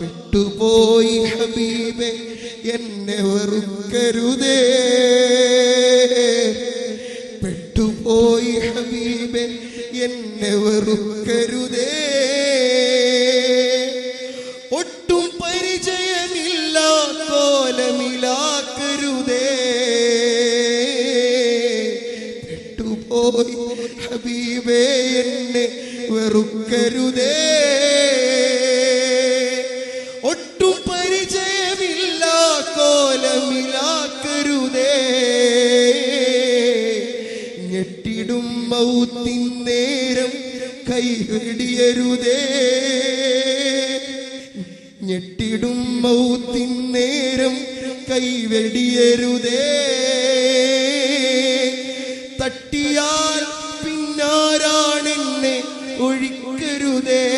പെട്ടുപോയി ഹബീബെ എന്നെ വെറുക്കരുതേ. പെട്ടുപോയി ഹബീബെ എന്നെ വെറുക്കരുതേ. ഒട്ടും പരിചയമില്ല കോലമിലാക്കരുതേ പെട്ടുപോയി ഹബീബേ എന്നെ വെറുക്കരുതേ. ഞെട്ടിടും മൗത്തിൻ നേരം കൈഹിടിയരുതേ. ഞെട്ടിടും മൗത്തിൻ നേരം കൈവെടിയരുതേ. തട്ടിയാൽ പിന്നാരാണെന്നെ ഒഴിക്കരുതേ.